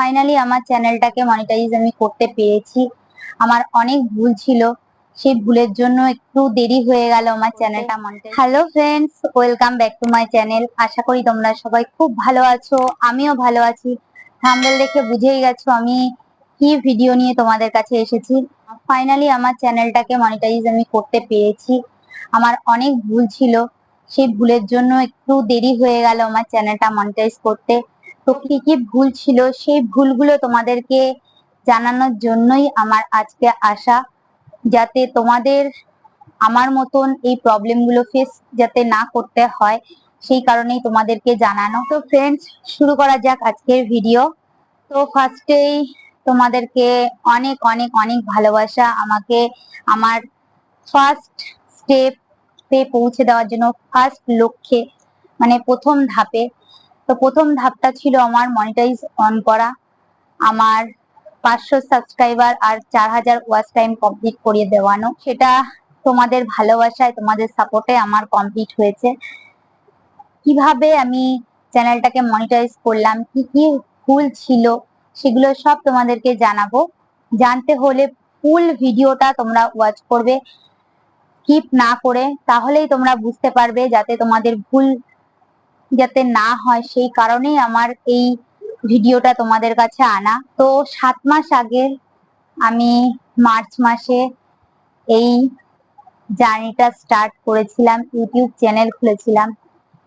Finally আমার চ্যানেলটাকে monetize আমি করতে পেরেছি। আমার অনেক ভুল ছিল সেই ভুলের জন্য একটু দেরি হয়ে গেল আমার চ্যানেলটা monetize hello friends welcome back to my channel আশা করি তোমরা সবাই খুব ভালো আছো আমিও ভালো আছি। থাম্বনেল দেখে বুঝেই গেছো আমি কি ভিডিও নিয়ে তোমাদের কাছে এসেছি। ফাইনালি আমার চ্যানেলটাকে মনিটাইজ আমি করতে পেরেছি। আমার অনেক ভুল ছিল সেই ভুলের জন্য একটু দেরি হয়ে গেল আমার চ্যানেলটা মনিটাইজ করতে। তো কি কি ভুল ছিল, সেই ভুলগুলো তোমাদেরকে জানানোর জন্যই আমার আজকে আসা যাতে তোমাদের আমার মতন এই প্রবলেমগুলো ফেস যাতে না করতে হয়, সেই কারণেই তোমাদেরকে জানানো। তো ফ্রেন্ডস শুরু করা যাক আজকের ভিডিও তো ফার্স্টেই তোমাদেরকে অনেক অনেক অনেক ভালোবাসা আমাকে আমার ফার্স্ট স্টেপে পৌঁছে দেওয়ার জন্য ফার্স্ট লক্ষ্যে মানে প্রথম ধাপে তো প্রথম ধাপটা ছিল আমার মনিটাইজ অন করা। আমার পাঁচশো সাবস্ক্রাইবার আর চার হাজার ওয়াচ টাইম কমপ্লিট করিয়ে দেওয়ানো। সেটা তোমাদের ভালোবাসায়, তোমাদের সাপোর্টে আমার কমপ্লিট হয়েছে। কীভাবে আমি চ্যানেলটাকে মনিটাইজ করলাম, কি কি ভুল ছিল, সেগুলো সব তোমাদেরকে জানাব। জানতে হলে ফুল ভিডিওটা তোমরা ওয়াচ করবে। স্কিপ না করে, তাহলেই তোমরা বুঝতে পারবে, যাতে তোমাদের ভুল যাতে না হয় সেই কারণেই আমার এই ভিডিওটা তোমাদের কাছে আনা। তো সাত মাস আগে আমি মার্চ মাসে এই জার্নিটা স্টার্ট করেছিলাম ইউটিউব চ্যানেল খুলেছিলাম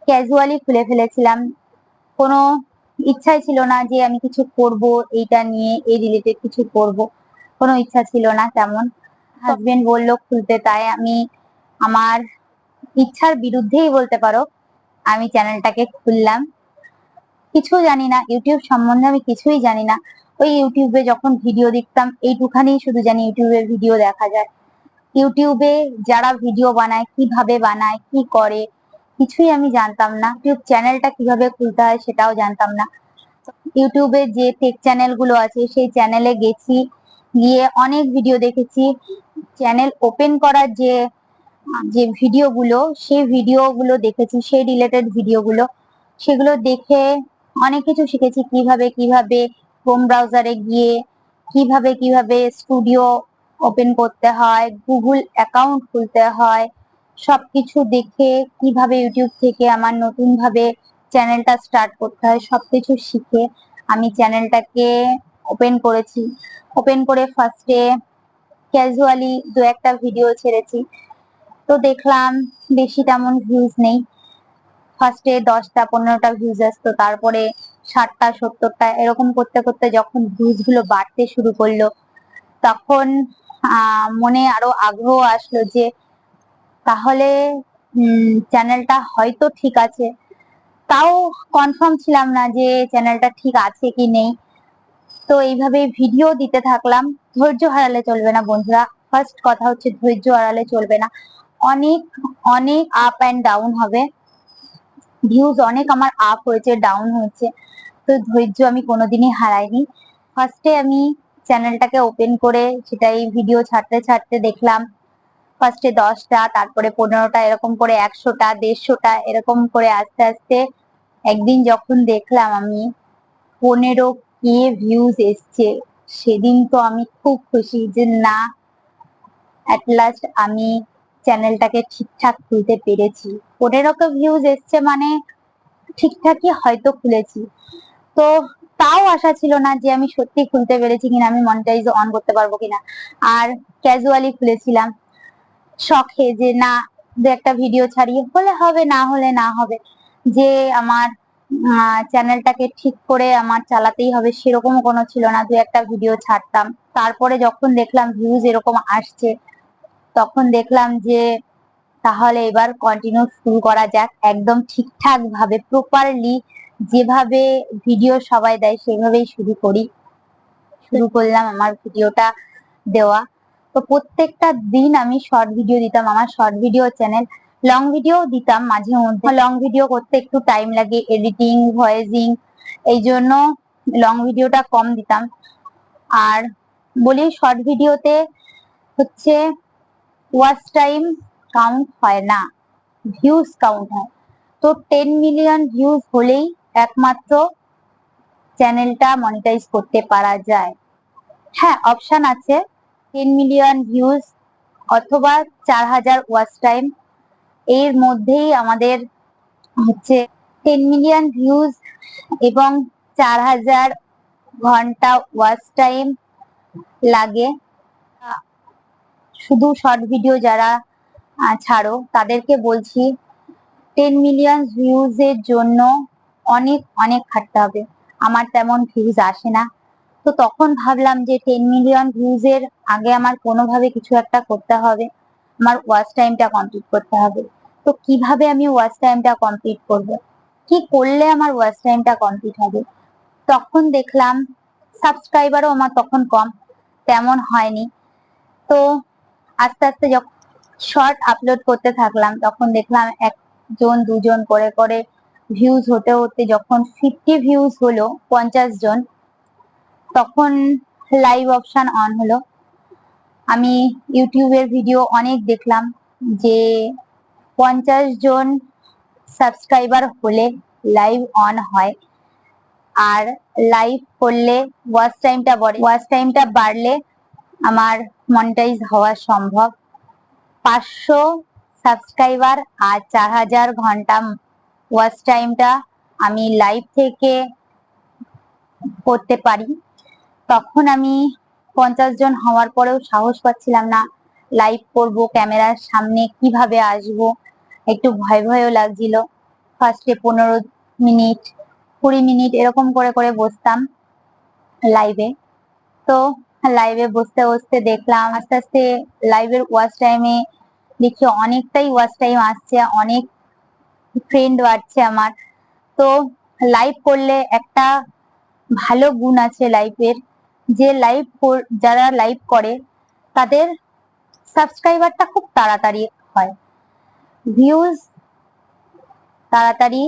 ক্যাজুয়ালি খুলে ফেলেছিলাম। কোনো ইচ্ছাই ছিল না যে আমি কিছু করব এইটা নিয়ে এই রিলেটেড কিছু করব। কোনো ইচ্ছা ছিল না তেমন। হাজবেন্ড বলল খুলতে। তাই আমি আমার ইচ্ছার বিরুদ্ধেই বলতে পারো আমি চ্যানেলটাকে খুললাম। কিছু জানি না ইউটিউব সম্বন্ধে আমি কিছুই জানি না। ওই ইউটিউবে যখন ভিডিও দেখতাম, এইটুখানি শুধু জানি ইউটিউবে ভিডিও দেখা যায়। ইউটিউবে যারা ভিডিও বানায়, কীভাবে বানায়, কি করে, কিছুই আমি জানতাম না। ইউটিউব চ্যানেলটা কীভাবে খুলতে হয় সেটাও জানতাম না। ইউটিউবে যে টেক চ্যানেলগুলো আছে, সেই চ্যানেলে গেছি, গিয়ে অনেক ভিডিও দেখেছি। চ্যানেল ওপেন করার যে যে ভিডিওগুলো, সেই ভিডিওগুলো দেখেছি, সেই রিলেটেড ভিডিওগুলো, সেগুলো দেখে অনেক কিছু শিখেছি, কীভাবে কীভাবে ক্রোম ব্রাউজারে গিয়ে, কীভাবে কীভাবে স্টুডিও ওপেন করতে হয় গুগল অ্যাকাউন্ট খুলতে হয়, সবকিছু দেখে কীভাবে ইউটিউব থেকে আমার নতুন ভাবে চ্যানেলটা স্টার্ট করতে হয়, সবকিছু শিখে আমি চ্যানেলটাকে ওপেন করেছি। ওপেন করে ফার্স্টে ক্যাজুয়ালি দু একটা ভিডিও ছেড়েছি। তো দেখলাম বেশি তেমন ভিউজ নেই। ফার্স্টে দশটা, পনেরোটা ভিউজ আসতো, তারপরে ষাটটা, সত্তরটা, এরকম করতে করতে যখন ভিউজগুলো বাড়তে শুরু করল, তখন মনে আরও আগ্রহ আসলো যে, তাহলে চ্যানেলটা হয়তো ঠিক আছে। তাও কনফার্ম ছিলাম না যে চ্যানেলটা ঠিক আছে কি নেই। তো এইভাবে ভিডিও দিতে থাকলাম। ধৈর্য হারালে চলবে না বন্ধুরা। ফার্স্ট কথা হচ্ছে ধৈর্য হারালে চলবে না। অনেক অনেক আপ অ্যান্ড ডাউন হবে। ভিউজ অনেক আমার আপ হয়েছে ডাউন হয়েছে। তো ধৈর্য আমি কোনোদিনই হারাইনি। ফার্স্টে আমি চ্যানেলটাকে ওপেন করে সেটাই ভিডিও ছাড়তে ছাড়তে দেখলাম। ফার্স্টে দশটা, তারপরে পনেরোটা, এরকম করে একশোটা, দেড়শোটা, এরকম করে আস্তে আস্তে একদিন যখন দেখলাম আমি পনেরো কে ভিউজ এসছে, সেদিন তো আমি খুব খুশি যে না অ্যাট লাস্ট আমি চ্যানেলটাকে ঠিকঠাক খুলতে পেরেছি। পনেরো কে ভিউজ এসছে মানে ঠিকঠাকই হয়তো খুলেছি। তো তাও আশা ছিল না যে আমি সত্যি খুলতে পেরেছি কিনা, আমি মনিটাইজ অন করতে পারব কিনা। আর ক্যাজুয়ালি খুলেছিলাম। শখে যে না, দু একটা ভিডিও ছাড়িয়ে হলে হবে, না হলে না হবে। যে আমার চ্যানেলটাকে ঠিক করে আমার চালাতেই হবে সেরকম কোনো ছিল না। দু একটা ভিডিও ছাড়তাম। তারপরে যখন দেখলাম ভিউজ এরকম আসছে তখন দেখলাম যে তাহলে এবার কন্টিনিউ শুরু করা যাক একদম ঠিকঠাক ভাবে প্রপারলি যেভাবে ভিডিও সবাই দেয় সেভাবেই শুরু করি। শুরু করলাম আমার ভিডিওটা দেওয়া। তো প্রত্যেকটা দিন আমি শর্ট ভিডিও দিতাম, আমার short video channel long video দিতাম মাঝে মধ্যে। লং ভিডিও করতে একটু টাইম লাগে এডিটিং ভয়েসিং এই জন্য লং ভিডিওটা কম দিতাম। আর বলি শর্ট ভিডিওতে হচ্ছে ওয়াচ টাইম কাউন্ট হয় না ভিউজ কাউন্ট হয়। তো টেন মিলিয়ন ভিউজ হলেই একমাত্র চ্যানেলটা মনিটাইজ করতে পারা যায়। হ্যাঁ অপশন আছে টেন মিলিয়ন ভিউজ অথবা চার হাজার ওয়াচ টাইম এর মধ্যেই আমাদের হচ্ছে টেন মিলিয়ন ভিউজ এবং চার হাজার ঘণ্টা ওয়াচ টাইম লাগে। শুধু শর্ট ভিডিও যারা ছাড়ো, তাদেরকে বলছি টেন মিলিয়ন ভিউজ এর জন্য অনেক অনেক খাটতে হবে। আমার তেমন ভিউজ আসে না। তো তখন ভাবলাম যে টেন মিলিয়ন ভিউজ এর আগে আমার কোনোভাবে কিছু একটা করতে হবে। আমার ওয়াচ টাইমটা কমপ্লিট করতে হবে। তো কীভাবে আমি ওয়াচ টাইমটা কমপ্লিট করব? কি করলে আমার ওয়াচ টাইমটা কমপ্লিট হবে? তখন দেখলাম সাবস্ক্রাইবারও আমার তখন কম, তেমন হয়নি। তো আস্তে আস্তে যখন শর্ট আপলোড করতে থাকলাম, তখন দেখলাম একজন, দুজন, করে করে ভিউজ হতে হতে যখন ফিফটি ভিউজ হলো, পঞ্চাশ জন, তখন লাইভ অপশন অন হলো। আমি ইউটিউবের ভিডিও অনেক দেখলাম যে পঞ্চাশ জন সাবস্ক্রাইবার হলে লাইভ অন হয়। আর লাইভ করলে ওয়াচ টাইমটা বাড়ে। ওয়াচ টাইমটা বাড়লে আমার মনিটাইজ হওয়া সম্ভব। পাঁচশো সাবস্ক্রাইবার আর চার হাজার ঘণ্টা ওয়াচ টাইমটা আমি লাইভ থেকে করতে পারি। তখন আমি পঞ্চাশ জন হওয়ার পরেও সাহস পাচ্ছিলাম না। লাইভ করব ক্যামেরার সামনে কীভাবে আসব? একটু ভয় ভয়ও লাগছিল। ফার্স্টে পনেরো মিনিট কুড়ি মিনিট এরকম করে করে বসতাম লাইভে তো লাইভে বসতে বসতে দেখলাম। আস্তে আস্তে লাইভের ওয়াচ টাইমে দেখছি অনেকটাই ওয়াচ টাইম আসছে, অনেক ফ্রেন্ড বাড়ছে আমার। তো লাইভ করলে একটা ভালো গুণ আছে লাইভের যে লাইভ যারা লাইভ করে, তাদের সাবস্ক্রাইবারটা খুব তাড়াতাড়ি হয়। ভিউজ তাড়াতাড়ি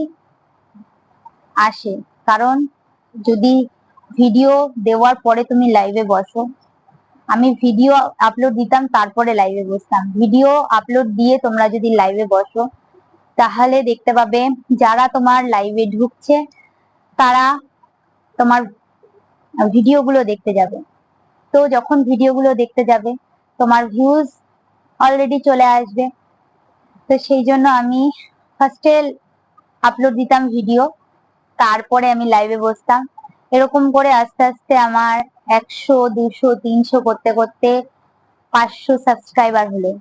আসে। কারণ যদি ভিডিও দেওয়ার পরে তুমি লাইভে বসো। আমি ভিডিও আপলোড দিতাম, তারপরে লাইভে বসতাম। ভিডিও আপলোড দিয়ে তোমরা যদি লাইভে বসো, তাহলে দেখতে পাবে যারা তোমার লাইভে ঢুকছে, তারা তোমার ভিডিওগুলো দেখতে যাবে। তো যখন ভিডিওগুলো দেখতে যাবে, তোমার ভিউজ অলরেডি চলে আসবে। তো সেই জন্য আমি ফার্স্টে আপলোড দিতাম ভিডিও তারপরে আমি লাইভে বসতাম। এরকম করে আস্তে আস্তে আমার একশো দুশো তিনশো করতে করতে পাঁচশো সাবস্ক্রাইবার হলো।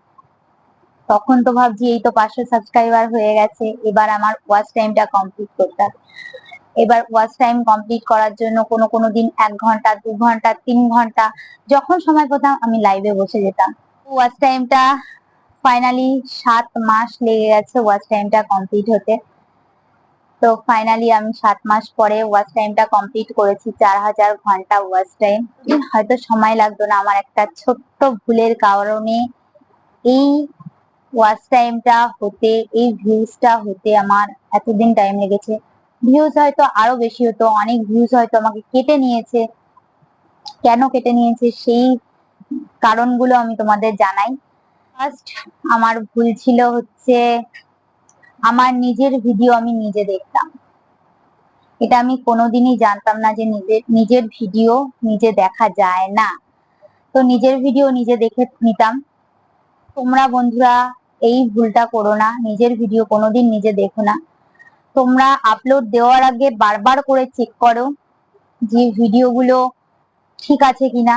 তখন তো ভাবছি এই তো পাঁচশো সাবস্ক্রাইবার হয়ে গেছে, এবার আমার ওয়াচ টাইমটা কমপ্লিট করতে এবার ওয়াচ টাইম কমপ্লিট করার জন্য কোনো কোনো দিন এক ঘণ্টা, দু ঘণ্টা, তিন ঘণ্টা, যখন সময় পেতাম আমি লাইভে বসে যেতাম। ওয়াচ টাইমটা ফাইনালি সাত মাস লেগে গেছে ওয়াচ টাইমটা কমপ্লিট হতে। তো ফাইনালি আমি সাত মাস পরে ওয়াচ টাইমটা কমপ্লিট করেছি, চার হাজার ঘণ্টা ওয়াচ টাইম হয়তো সময় লাগতো না আমার একটা ছোট্ট ভুলের কারণে। এই ওয়াচ টাইমটা হতে, এই ভিউজটা হতে আমার এতদিন টাইম লেগেছে। ভিউজ হয়তো আরও বেশি হতো, অনেক ভিউজ হয়তো আমাকে কেটে নিয়েছে। কেন কেটে নিয়েছে সেই কারণগুলো আমি তোমাদের জানাই। ফার্স্ট আমার ভুল ছিল হচ্ছে আমার নিজের ভিডিও আমি নিজে দেখতাম। এটা আমি কোনোদিনই জানতাম না যে নিজের নিজের ভিডিও নিজে দেখা যায় না। তো নিজের ভিডিও নিজে দেখে নিতাম। তোমরা বন্ধুরা, এই ভুলটা করো না, নিজের ভিডিও কোনোদিন নিজে দেখো না। তোমরা আপলোড দেওয়ার আগে বারবার করে চেক করো যে ভিডিওগুলো ঠিক আছে কিনা।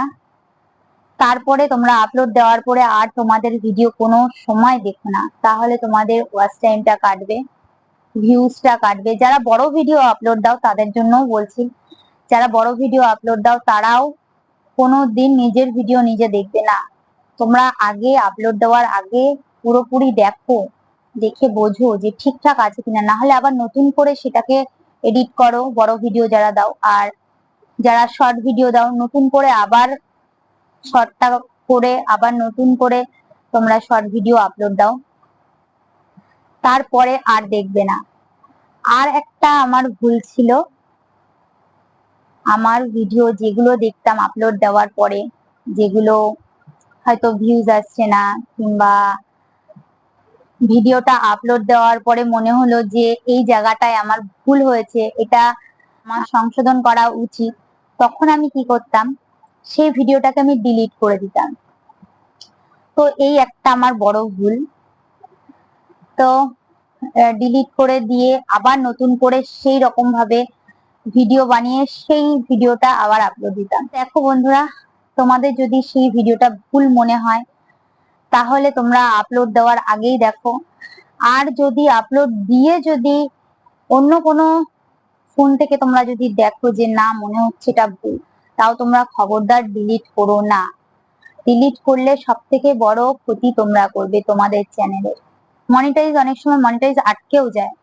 তারপরে তোমরা আপলোড দেওয়ার পরে আর তোমাদের ভিডিও কোনো সময় দেখো না। তাহলে তোমাদের ওয়াচ টাইমটা কাটবে ভিউজটা কাটবে। যারা বড় ভিডিও আপলোড দাও, তাদের জন্যও বলছি, যারা বড় ভিডিও আপলোড দাও, তারাও কোনো দিন নিজের ভিডিও নিজে দেখবে না। তোমরা আগে আপলোড দেওয়ার আগে পুরোপুরি দেখো, দেখে বোঝো যে ঠিকঠাক আছে কিনা। না হলে আবার নতুন করে সেটাকে এডিট করো, বড় ভিডিও যারা দাও। আর যারা শর্ট ভিডিও দাও, নতুন করে আবার শর্টটা করে, আবার নতুন করে তোমরা শর্ট ভিডিও আপলোড দাও। তারপরে আর দেখবে না। আর একটা আমার ভুল ছিল। আমার ভিডিও যেগুলো দেখতাম আপলোড দেওয়ার পরে, যেগুলো হয়তো ভিউজ আসছে না, কিংবা ভিডিওটা আপলোড দেওয়ার পরে মনে হলো যে এই জায়গাটায় আমার ভুল হয়েছে, এটা আমার সংশোধন করা উচিত। তখন আমি কি করতাম? সেই ভিডিওটাকে আমি ডিলিট করে দিতাম। তো এই একটা আমার বড় ভুল। তো ডিলিট করে দিয়ে আবার নতুন করে সেই রকম ভাবে ভিডিও বানিয়ে সেই ভিডিওটা আবার আপলোড দিতাম। দেখো বন্ধুরা, তোমাদের যদি সেই ভিডিওটা ভুল মনে হয়, তাহলে তোমরা আপলোড দেওয়ার আগেই দেখো। আর যদি আপলোড দিয়ে যদি অন্য কোনো ফোন থেকে তোমরা যদি দেখো যে না, মনে হচ্ছে এটা ভুল তাও তোমরা খবরদার ডিলিট করো না। ডিলিট করলে সব থেকে বড় ক্ষতি তোমরা করবে তোমাদের চ্যানেলের মনিটাইজ অনেক সময় মনিটাইজ আটকেও যায়।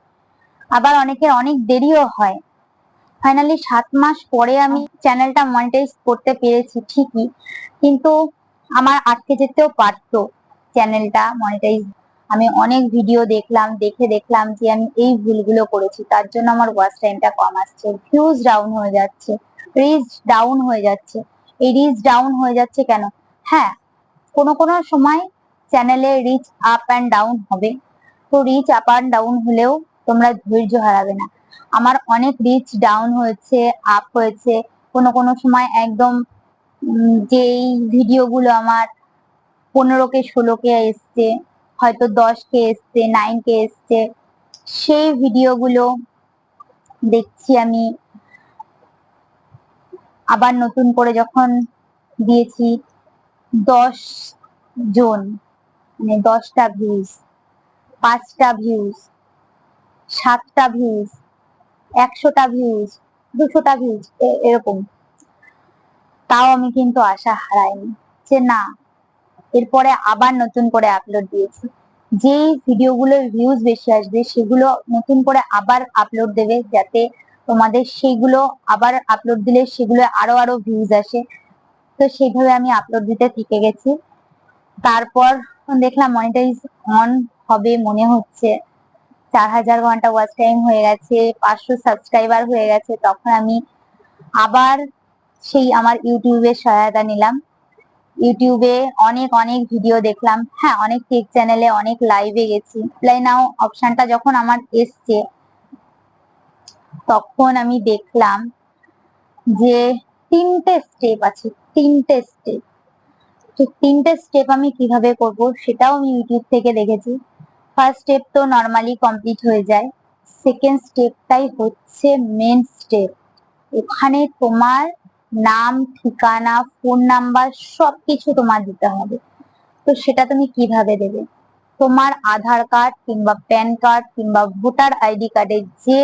আবার অনেকের অনেক দেরিও হয়। ফাইনালি সাত মাস পরে আমি চ্যানেলটা মনিটাইজ করতে পেরেছি ঠিকই, কিন্তু আমার আটকে যেতেও পারতো চ্যানেলটা মনিটাইজ আমি অনেক ভিডিও দেখলাম, দেখে দেখলাম যে আমি এই ভুলগুলো করেছি, তার জন্য আমার ওয়াচ টাইমটা কম আসছে ভিউজ ডাউন হয়ে যাচ্ছে। রিচ ডাউন হয়ে যাচ্ছে। এই রিচ ডাউন হয়ে যাচ্ছে কেন? হ্যাঁ কোনো কোনো সময় চ্যানেলে রিচ আপ অ্যান্ড ডাউন হবে। তো রিচ আপ অ্যান্ড ডাউন হলেও তোমরা ধৈর্য হারাবে না। আমার অনেক রিচ ডাউন হয়েছে, আপ হয়েছে। কোনো কোনো সময় একদম যেই ভিডিওগুলো আমার পনেরো কে ষোলো কে এসছে, হয়তো দশ কে এসছে নাইন কে এসছে, সেই ভিডিওগুলো দেখছি আমি আবার নতুন করে যখন দিয়েছি দশ জন মানে দশটা ভিউজ পাঁচটা ভিউজ সাতটা ভিউজ একশোটা ভিউজ দুশোটা ভিউজ এরকম। তাও আমি কিন্তু আশা হারাইনি যে না, এরপরে আবার নতুন করে আপলোড দিয়েছি। যে ভিডিওগুলোর ভিউজ বেশি আসবে, সেগুলো নতুন করে আবার আপলোড দেবে যাতে তোমাদের সেইগুলো আবার আপলোড দিলে সেগুলো আরও আরও ভিউজ আসে। তো সেইভাবে আমি আপলোড দিতে থেকে গেছি। তারপর দেখলাম মনিটাইজ অন হবে মনে হচ্ছে। চার হাজার ঘণ্টা ওয়াচ টাইম হয়ে গেছে, পাঁচশো সাবস্ক্রাইবার হয়ে গেছে। তখন আমি আবার সেই আমার ইউটিউবের সহায়তা নিলাম। ইউটিউবে অনেক অনেক ভিডিও দেখলাম। হ্যাঁ অনেক টেক চ্যানেলে অনেক লাইভে গেছি। প্লাই নাও অপশনটা যখন আমার এসছে তখন আমি দেখলাম যে তিনটে স্টেপ আছে, তিনটে স্টেপ তো তিনটে স্টেপ আমি কীভাবে করব সেটাও আমি ইউটিউব থেকে দেখেছি। ফার্স্ট স্টেপ তো নর্মালি কমপ্লিট হয়ে যায় সেকেন্ড স্টেপটাই হচ্ছে মেন স্টেপ ওখানে তোমার নাম, ঠিকানা ফোন নাম্বার সবকিছু তোমার দিতে হবে। তো সেটা তুমি কীভাবে দেবে? তোমার আধার কার্ড কিংবা প্যান কার্ড কিংবা ভোটার আইডি কার্ডের যে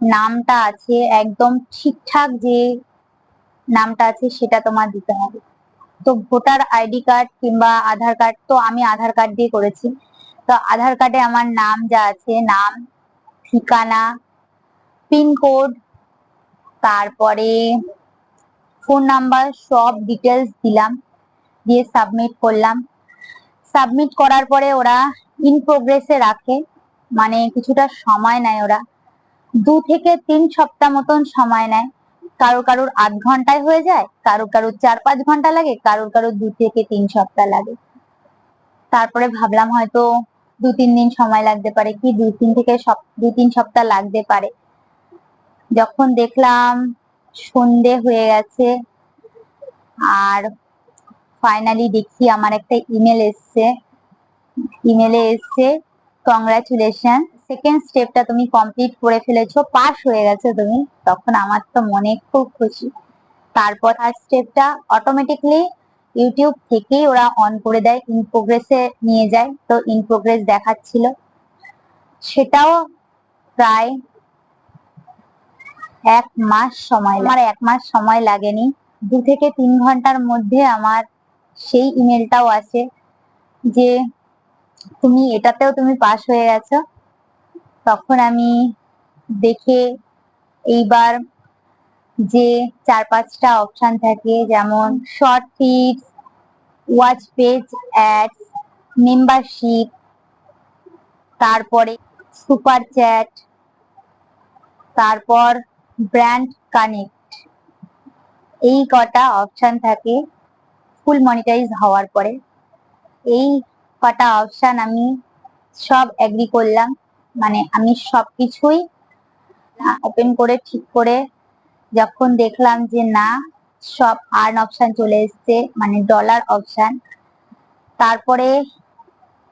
নামটা আছে একদম ঠিকঠাক যে নামটা আছে সেটা তোমার দিতে হবে। তো ভোটার আইডি কার্ড কিংবা আধার কার্ড, তো আমি আধার কার্ড দিয়ে করেছি। তো আধার কার্ডে আমার নাম যা আছে, নাম, ঠিকানা পিনকোড তারপরে ফোন নাম্বার, সব ডিটেলস দিলাম, দিয়ে সাবমিট করলাম। সাবমিট করার পরে ওরা ইন প্রোগ্রেসে রাখে মানে কিছুটা সময় নেয় ওরা। দু থেকে তিন সপ্তাহ মতন সময় নেয়। কারও কারোর আধ ঘন্টায় হয়ে যায়, কারও কারোর চার পাঁচ ঘণ্টা লাগে, কারোর কারোর দু থেকে তিন সপ্তাহ লাগে। তারপরে ভাবলাম হয়তো দু তিন দিন সময় লাগতে পারে কি দুই তিন থেকে দু তিন সপ্তাহ লাগতে পারে। যখন দেখলাম সন্ধে হয়ে গেছে, আর ফাইনালি দেখি আমার একটা ইমেল এসছে। ইমেলে এসছে কংগ্রাচুলেশন সেকেন্ড স্টেপটা তুমি কমপ্লিট করে ফেলেছো পাস হয়ে গেছে তুমি, তখন আমার তো মনে খুব খুশি। তারপর আর স্টেপটা অটোমেটিকলি ইউটিউব থেকেই ওরা অন করে দেয় ইন প্রোগ্রেসে নিয়ে যায়, তো ইন প্রোগ্রেস দেখাচ্ছিল। সেটাও প্রায় এক মাস সময় আমার এক মাস সময় লাগেনি। দু থেকে তিন ঘণ্টার মধ্যে আমার সেই ইমেলটাও আছে যে, তুমি এটাতেও তুমি পাশ হয়ে গেছো। তখন আমি দেখে এইবার যে চার পাঁচটা অপশন থাকে, যেমন short feeds watch page ad membership তারপরে সুপার চ্যাট তারপর ব্র্যান্ড কানেক্ট এই কটা অপশন থাকে ফুল মনিটাইজ হওয়ার পরে। এই কটা অপশন আমি সব অ্যাগ্রি করলাম। মানে আমি সবকিছুই ওপেন করে, ঠিক করে যখন দেখলাম যে না, সব আর্ন অপশন চলে এসছে মানে ডলার অপশন তারপরে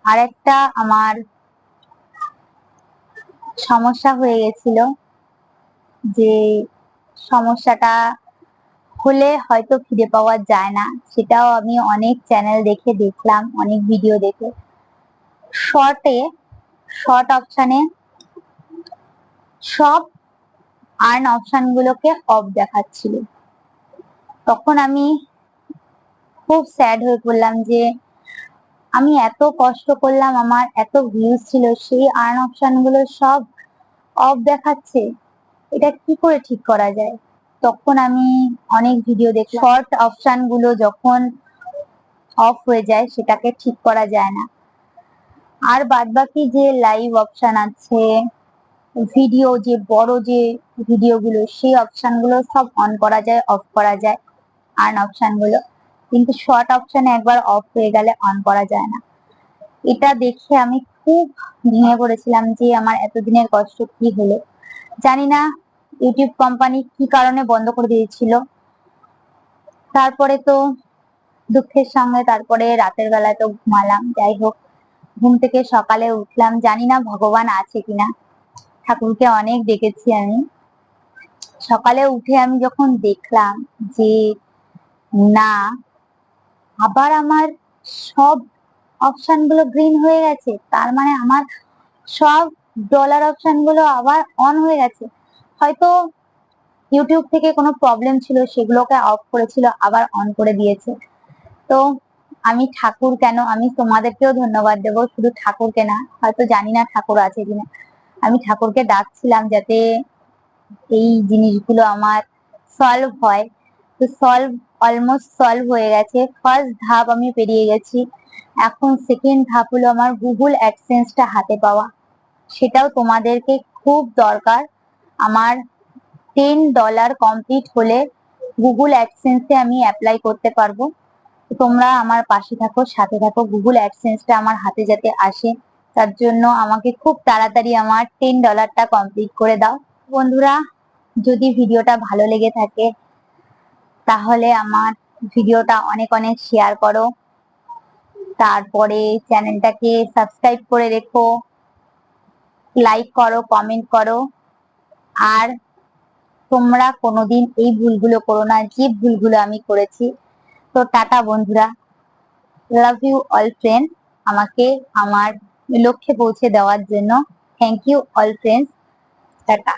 আরেকটা আমার সমস্যা হয়ে গেছিল যে সমস্যাটা হলে হয়তো ফিরে পাওয়া যায় না। সেটাও আমি অনেক চ্যানেল দেখে দেখলাম, অনেক ভিডিও দেখে। শর্টে শর্ট অপশানে সব আর্ন অপশন গুলোকে অফ দেখাচ্ছিল। তখন আমি খুব স্যাড হয়ে পড়লাম যে আমি এত কষ্ট করলাম, আমার এত ভিউজ ছিল, সেই আর্ন অপশনগুলো সব অফ দেখাচ্ছে, এটা কি করে ঠিক করা যায়? তখন আমি অনেক ভিডিও দেখি শর্ট অপশনগুলো যখন অফ হয়ে যায়, সেটাকে ঠিক করা যায় না। আর বাদ বাকি যে লাইভ অপশন আছে ভিডিও যে বড় যে ভিডিওগুলো সেই অপশনগুলো সব অন করা যায় অফ করা যায় আর্ন অপশনগুলো। কিন্তু শর্ট অপশনে একবার অফ হয়ে গেলে অন করা যায় না। এটা দেখে আমি খুব ভেঙে পড়েছিলাম যে আমার এতদিনের কষ্ট কি হলো। জানি না ইউটিউব কোম্পানি কি কারণে বন্ধ করে দিয়েছিল। তারপরে তো দুঃখের সঙ্গে তারপরে রাতের বেলায় তো ঘুমালাম। যাই হোক ঘুম থেকে সকালে উঠলাম। জানি না ভগবান আছে কিনা। ঠাকুরকে অনেক দেখেছি আমি। সকালে উঠে আমি যখন দেখলাম যে, না, আবার আমার সব অপশনগুলো গ্রিন হয়ে গেছে, তার মানে আমার সব ডলার অপশনগুলো আবার অন হয়ে গেছে। হয়তো ইউটিউব থেকে কোনো প্রবলেম ছিল, সেগুলোকে অফ করেছিল, আবার অন করে দিয়েছে। তো আমি ঠাকুর কেন? আমি তোমাদেরকেও ধন্যবাদ দেবো। শুধু ঠাকুরকে না, হয়তো জানি না ঠাকুর আছে কিনা। আমি ঠাকুরকে ডাকছিলাম যাতে এই জিনিসগুলো আমার সলভ হয়। তো সলভ অলমোস্ট সলভ হয়ে গেছে। ফার্স্ট ধাপ আমি পেরিয়ে গেছি। এখন সেকেন্ড ধাপ হলো আমার গুগল অ্যাডসেন্সটা হাতে পাওয়া। সেটাও তোমাদেরকে খুব দরকার। আমার টেন ডলার কমপ্লিট হলে গুগল অ্যাডসেন্সে আমি অ্যাপ্লাই করতে পারব। তোমরা আমার পাশে থাকো, সাথে থাকো। গুগল অ্যাডসেন্সটা আমার হাতে যাতে আসে, তার জন্য আমাকে খুব তাড়াতাড়ি আমার টেন ডলারটা কমপ্লিট করে দাও। বন্ধুরা, যদি ভিডিওটা ভালো লেগে থাকে, তাহলে আমার ভিডিওটা অনেক অনেক শেয়ার করো। তারপরে চ্যানেলটাকে সাবস্ক্রাইব করে রেখো লাইক করো কমেন্ট করো। আর তোমরা কোনোদিন এই ভুলগুলো করো না, যে ভুলগুলো আমি করেছি তো টাটা বন্ধুরা। লাভ ইউ অল ফ্রেন্ড আমাকে আমার লক্ষ্যে পৌঁছে দেওয়ার জন্য। Thank you all friends tata.